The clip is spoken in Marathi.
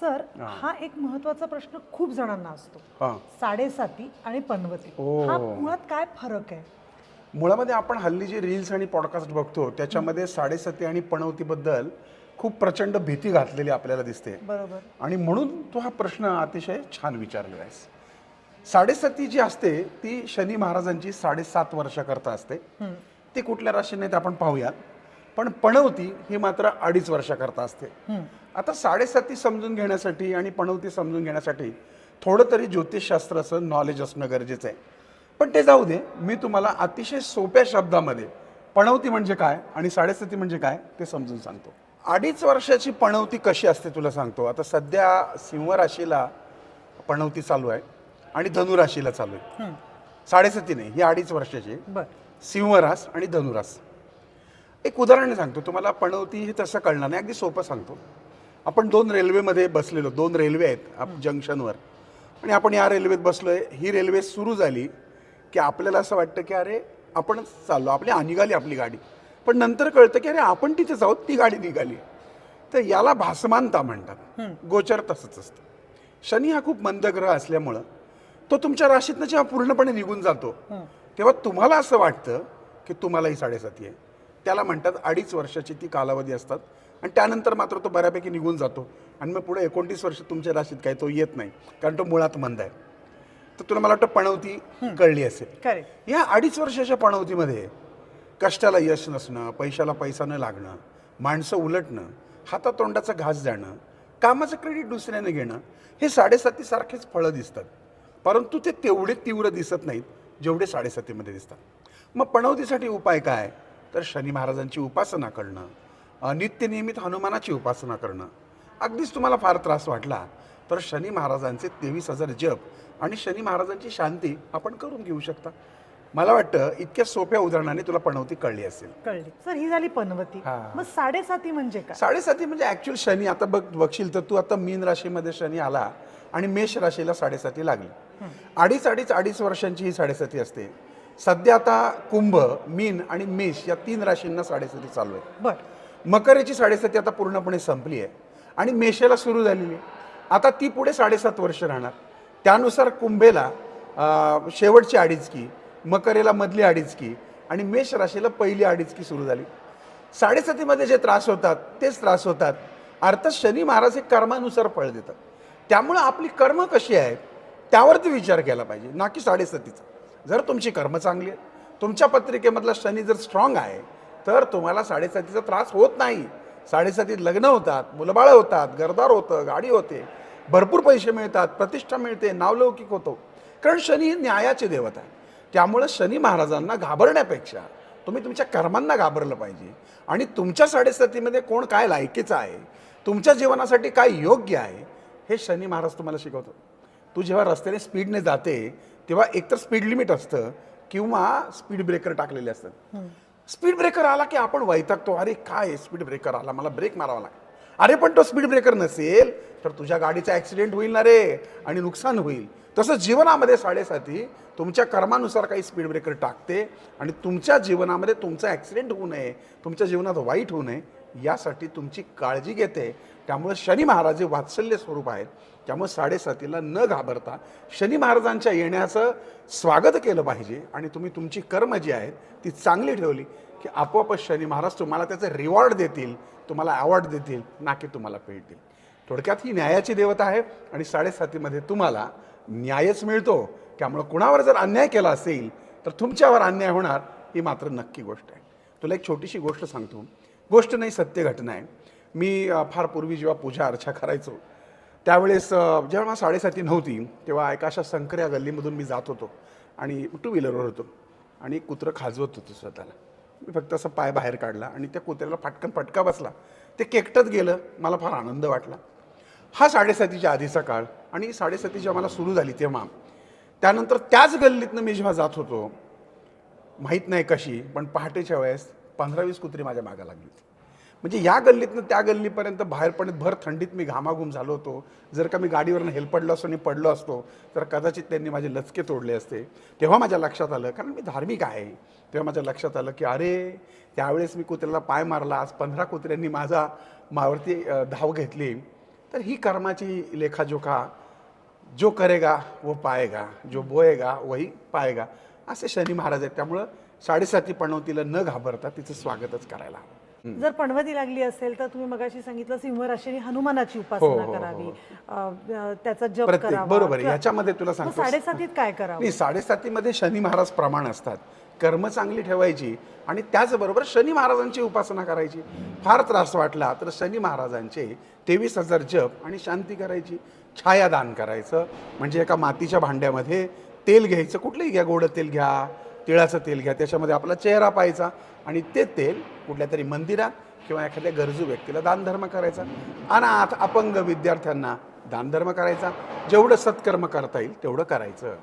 सर हा. एक महत्त्वाचा प्रश्न खूप जणांना असतो. हां. साडेसाती आणि पनवती. हा. मुळात काय फरक आहे? मुळामध्ये आपण हल्ली जे रील्स आणि पॉडकास्ट बघतो त्याच्यामध्ये साडेसती आणि पणवतीबद्दल खूप प्रचंड भीती घातलेली आपल्याला दिसते. बरोबर. आणि म्हणून तू हा प्रश्न अतिशय छान विचारलेला आहेस साडेसती जी असते ती शनी महाराजांची साडेसात वर्षाकरता असते. ती कुठल्या राशीने ते आपण पाहूयात पण पणवती ही मात्र अडीच वर्षाकरता असते. आता साडेसाती समजून घेण्यासाठी आणि पणवती समजून घेण्यासाठी थोडं तरी ज्योतिषशास्त्राचं नॉलेज असणं गरजेचं आहे. पण ते जाऊ दे मी तुम्हाला अतिशय सोप्या शब्दामध्ये पणवती म्हणजे काय आणि साडेसती म्हणजे काय ते समजून सांगतो. अडीच वर्षाची पणवती कशी असते तुला सांगतो. आता सध्या सिंह राशीला पणवती चालू आहे आणि धनुराशीला चालू आहे. साडेसती नाही ही अडीच वर्षाची सिंहरास आणि धनुरास. एक उदाहरण सांगतो तुम्हाला पणवती हे तसं कळणार नाही. अगदी सोपं सांगतो. आपण दोन रेल्वेमध्ये बसलेलो दोन रेल्वे आहेत आप जंक्शनवर. आणि आपण या रेल्वेत बसलोय ही रेल्वे सुरू झाली की आपल्याला असं वाटतं की अरे आपणच चाललो आपली निघाली आपली गाडी. पण नंतर कळतं की अरे आपण तिथेच आहोत ती गाडी निघाली. तर याला भासमानता म्हणतात. गोचर तसंच असतं. शनी हा खूप मंद ग्रह असल्यामुळं तो तुमच्या राशीतनं जेव्हा पूर्णपणे निघून जातो तेव्हा तुम्हाला असं वाटतं की तुम्हालाही साडेसाती आहे. त्याला म्हणतात अडीच वर्षाची ती कालावधी असतात. आणि त्यानंतर मात्र तो बऱ्यापैकी निघून जातो. आणि मग पुढे एकोणतीस वर्ष तुमच्या राशीत काय तो येत नाही. कारण तो मुळात मंद आहे. तर तुला मला वाटतं पणवती कळली असेल. या अडीच वर्षाच्या पणवतीमध्ये कष्टाला यश नसणं पैशाला पैसा न लागणं माणसं उलटणं हातातोंडाचा घास जाणं कामाचं क्रेडिट दुसऱ्याने घेणं हे साडेसातीसारखेच फळं दिसतात. परंतु ते तेवढे तीव्र दिसत नाहीत जेवढे साडेसातीमध्ये दिसतात. मग पणवतीसाठी उपाय काय? तर शनी महाराजांची उपासना करणं नित्यनियमित हनुमानाची उपासना करणं अगदीच तुम्हाला फार त्रास वाटला तर शनी महाराजांचे तेवीस हजार जप आणि शनी महाराजांची शांती आपण करून घेऊ शकता. मला वाटतं इतक्या सोप्या उदाहरणाने तुला पणवती कळली असेल. कळली. सर ही झाली पनवती. मग साडेसाती म्हणजे काय? साडेसाती म्हणजे ऍक्च्युअल शनी. आता बघ बघशील तर तू आता मीन राशीमध्ये शनी आला आणि मेष राशीला साडेसाती लागली. अडीच अडीच अडीच वर्षांची ही साडेसाती असते. सध्या आता कुंभ मीन आणि मेष या तीन राशींना साडेसाती चालू आहे. बर. मकरेची साडेसाती आता पूर्णपणे संपली आहे आणि मेषाला सुरू झालेली आहे. आता ती पुढे साडेसात वर्ष राहणार. त्यानुसार कुंभेला शेवटची अडीच की मकरेला मधली अडीच की आणि मेष राशीला पहिली अडीच की सुरू झाली. साडेसातीमध्ये जे त्रास होतात तेच त्रास होतात. अर्थात शनी महाराज हे कर्मानुसार फळ देतात. त्यामुळं आपली कर्म कशी आहेत त्यावरती विचार केला पाहिजे ना की साडेसातीचा. जर तुमची कर्म चांगली आहेत तुमच्या पत्रिकेमधला शनी जर स्ट्रॉंग आहे तर तुम्हाला साडेसातीचा त्रास होत नाही. साडेसातीत लग्न होतात मुलबाळं होतात घरदार होतं गाडी होते भरपूर पैसे मिळतात प्रतिष्ठा मिळते नावलौकिक होतो. कारण शनी ही न्यायाची देवता आहे. त्यामुळं शनी महाराजांना घाबरण्यापेक्षा तुम्ही तुमच्या कर्मांना घाबरलं पाहिजे. आणि तुमच्या साडेसातीमध्ये कोण काय लायकीचं आहे तुमच्या जीवनासाठी काय योग्य आहे हे शनी महाराज तुम्हाला शिकवतो. तू जेव्हा रस्त्याने स्पीडने जाते तेव्हा एकतर स्पीड लिमिट असतं किंवा स्पीड ब्रेकर टाकलेले असतात. स्पीड ब्रेकर आला की आपण वैतागतो अरे काय स्पीड ब्रेकर आला? मला ब्रेक मारावा लागेल. अरे पण तो स्पीड ब्रेकर नसेल तर तुझ्या गाडीचा ॲक्सिडेंट होईल ना रे आणि नुकसान होईल. तसं जीवनामध्ये साडेसाती तुमच्या कर्मानुसार काही स्पीड ब्रेकर टाकते आणि तुमच्या जीवनामध्ये तुमचा ॲक्सिडेंट होऊ नये तुमच्या जीवनात वाईट होऊ नये यासाठी तुमची काळजी घेते. त्यामुळे शनी महाराज हे वात्सल्य स्वरूप आहेत. त्यामुळे साडेसातीला न घाबरता शनी महाराजांच्या येण्याचं स्वागत केलं पाहिजे. आणि तुम्ही तुमची कर्म जी आहेत ती चांगली ठेवली की आपोआपच शनी महाराज तुम्हाला त्याचे रिवॉर्ड देतील तुम्हाला अवॉर्ड देतील ना की तुम्हाला पेट थोडक्यात ही न्यायाची देवता आहे आणि साडेसातीमध्ये तुम्हाला न्यायच मिळतो. त्यामुळं कुणावर जर अन्याय केला असेल तर तुमच्यावर अन्याय होणार ही मात्र नक्की गोष्ट आहे. तुला एक छोटीशी गोष्ट सांगतो. गोष्ट नाही सत्य घटना आहे. मी फार पूर्वी जेव्हा पूजा अर्चा करायचो त्यावेळेस जेव्हा मला साडेसाती नव्हती तेव्हा एका अशा संकऱ्या गल्लीमधून मी जात होतो आणि टू व्हीलरवर होतो आणि कुत्रं खाजवत होतं स्वतःला. मी फक्त असं पाय बाहेर काढला आणि त्या कुत्र्याला फाटकन फटका बसला. ते केकटत गेलं मला फार आनंद वाटला. हा साडेसातीच्या आधीचा काळ आणि साडेसाती जेव्हा मला सुरू झाली तेव्हा त्यानंतर त्याच गल्लीतनं मी जेव्हा जात होतो माहीत नाही कशी पण पहाटेच्या वेळेस पंधरा वीस कुत्री माझ्या मागा लागली होती. म्हणजे या गल्लीतनं त्या गल्लीपर्यंत बाहेर पडत भर थंडीत मी घामाघूम झालो होतो. जर का मी गाडीवरनं हेल पडलो असतो आणि पडलो असतो तर कदाचित त्यांनी माझे लचके तोडले असते. तेव्हा माझ्या लक्षात आलं कारण मी धार्मिक आहे. तेव्हा माझ्या लक्षात आलं की अरे त्यावेळेस मी कुत्र्याला पाय मारला आज पंधरा कुत्र्यांनी माझा मावरती धाव घेतली. तर ही कर्माची लेखाजोखा जो करेगा वो पाएगा जो बोएगा वही पाएगा असे शनी महाराज आहेत. त्यामुळं साडेसाती पणवतीला न घाबरता तिचं स्वागतच करायला हवं. जर पणवती लागली असेल तर तुम्ही मगाशी सांगितलं सिंह राशीने हनुमानाची हो, उपासना हो, करावी. अ, अ, त्याचा जप प्रत्येक करावा. बरोबर आहे. किंवा- याच्यामध्ये तुला मग सांगतो साडेसातीत काय करावं? नाही साडेसातीमध्ये शनी महाराज प्रमाण असतात. कर्म चांगली ठेवायची आणि त्याचबरोबर शनी महाराजांची उपासना करायची. फार त्रास वाटला तर शनी महाराजांचे तेवीस हजार जप आणि शांती करायची. छायादान करायचं. म्हणजे एका मातीच्या भांड्यामध्ये तेल घ्यायचं. कुठलंही घ्या गोडं तेल घ्या. तिळाचं तेल घ्या त्याच्यामध्ये आपला चेहरा पाहायचा आणि ते तेल कुठल्या तरी मंदिरात किंवा एखाद्या गरजू व्यक्तीला दानधर्म करायचा. अनाथ अपंग विद्यार्थ्यांना दानधर्म करायचा. जेवढं सत्कर्म करता येईल तेवढं करायचं.